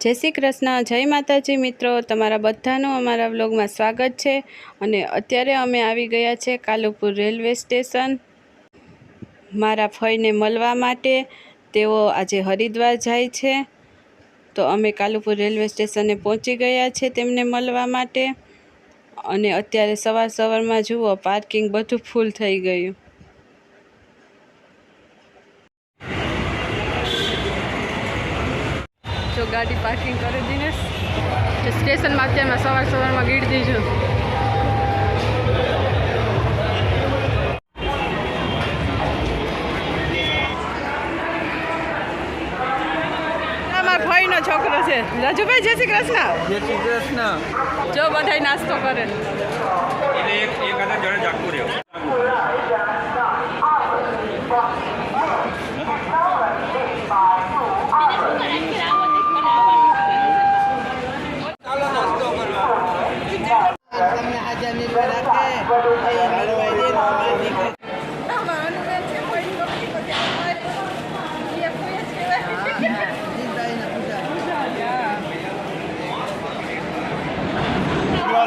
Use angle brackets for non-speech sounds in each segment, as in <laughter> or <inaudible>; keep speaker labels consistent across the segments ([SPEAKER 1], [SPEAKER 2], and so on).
[SPEAKER 1] જય શ્રી કૃષ્ણ, જય માતાજી મિત્રો. તમારા બધાનું અમારા વ્લોગમાં સ્વાગત છે. અને અત્યારે અમે આવી ગયા છે કાલુપુર રેલવે સ્ટેશન મારા ફઈને મળવા માટે. તેઓ આજે હરિદ્વાર જાય છે. તો અમે કાલુપુર રેલવે સ્ટેશને પહોંચી ગયા છે તેમને મળવા માટે. અને અત્યારે સવાર સવારમાં જુઓ, પાર્કિંગ બધું ફૂલ થઈ ગયું. જો ગાડી પાર્કિંગ કરી દીને સ્ટેશનમાં અત્યારમાં સવાર સવારમાં ગીર દીજો. ભાઈનો છોકરો છે. રાજુભાઈ જય શ્રી કૃષ્ણ.
[SPEAKER 2] જય શ્રી કૃષ્ણ.
[SPEAKER 1] જો બધાય નાસ્તો કરે.
[SPEAKER 2] એક એક આના જોડે જાગતું રહ્યો.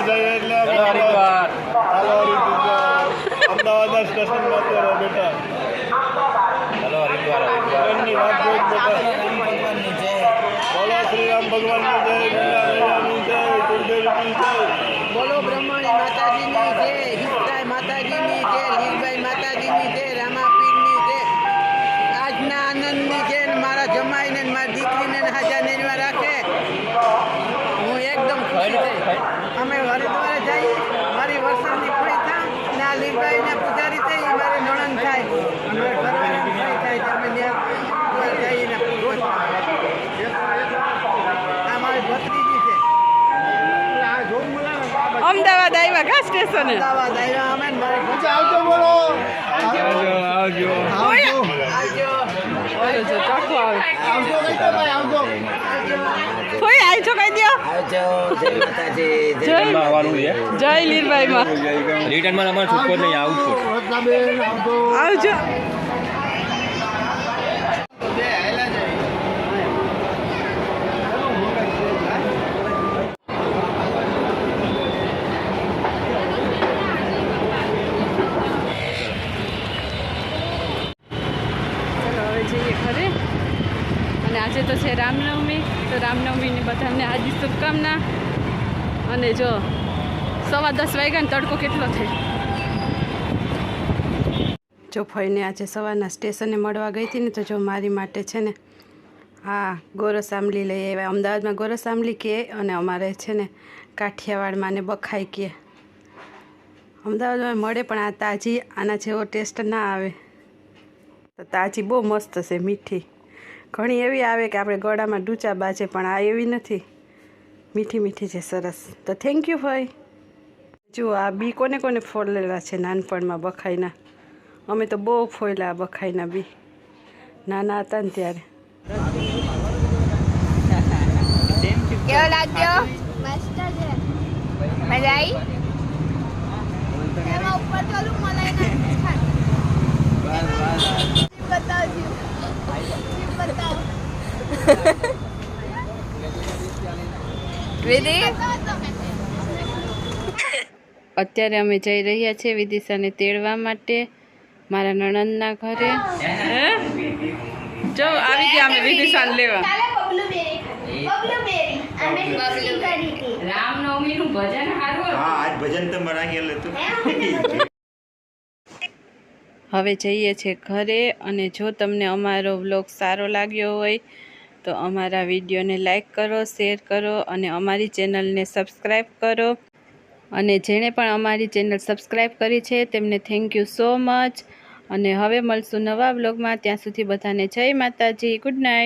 [SPEAKER 3] જઈએ એટલે હાલો અમદાવાદના સ્ટેશનમાં અત્યારે બેઠા
[SPEAKER 2] ચલો હરિદ્વાર
[SPEAKER 3] ટ્રેનની વાત જોઈ બોલો ભગવાનની જય.
[SPEAKER 1] આવ્યા કા સ્ટેશને
[SPEAKER 4] આવજો બોલો.
[SPEAKER 2] આવજો.
[SPEAKER 1] આવે.
[SPEAKER 4] કઈ
[SPEAKER 1] કહી દો
[SPEAKER 4] જય
[SPEAKER 1] લીલભાઈમાં
[SPEAKER 2] રિટર્નમાં અમારે છૂટકો નહીં આવું છું.
[SPEAKER 1] આવજો ચલો હવે જઈએ ઘરે અને આજે તો છે રામનવમી, તો રામનવમીની બધાને આજે શુભકામના. અને જો, સવા દસ વાગ્યા ને તડકો કેટલો થાય જો ફઈને આજે સવારના સ્ટેશને મળવા ગઈ હતી ને, તો જો મારી માટે છે ને હા ગોરસ આંબલી લઈ આવ્યા અમદાવાદમાં ગોરસ આંબલી કહે અને અમારે છે ને, કાઠિયાવાડમાં ને બખાઈ કહે અમદાવાદમાં મળે પણ આ તાજી, આના જેવો ટેસ્ટ ના આવે. તો તાજી બહુ મસ્ત છે, મીઠી. ઘણી એવી આવે કે આપણે ગળામાં ડૂચા બાજે પણ આ એવી નથી. મીઠી મીઠી છે સરસ. તો થેન્ક યુ ભાઈ. જુઓ આ બી કોને કોને ફોડેલા છે નાનપણમાં બખાઈના? અમે તો બહુ ફોયલા બખાઈના બી. નાના હતા ને ત્યારે.
[SPEAKER 5] કેવો લાગ્યો? મજા આવી એમાં ઉપર
[SPEAKER 1] અત્યારે અમે જઈ રહ્યા છીએ વિદિશાને તેડવા માટે મારા નણંદના ઘરે. જો આવી ગયા અમે વિદિશાને લેવા. રામનવમીનું ભજન
[SPEAKER 6] હા આજ ભજન તો હતું <laughs>
[SPEAKER 1] હવે જઈએ છીએ ઘરે અને જો તમને અમારો વ્લોગ સારો લાગ્યો હોય તો અમારા વિડીયોને લાઇક કરો, શેર કરો અને અમારી ચેનલને સબસ્ક્રાઈબ કરો. અને જેણે પણ અમારી ચેનલ સબસ્ક્રાઈબ કરી છે, તેમને થેન્ક યુ સો મચ. અને હવે મળશું નવા બ્લોગમાં ત્યાં સુધી બધાને જય માતાજી, ગુડ નાઇટ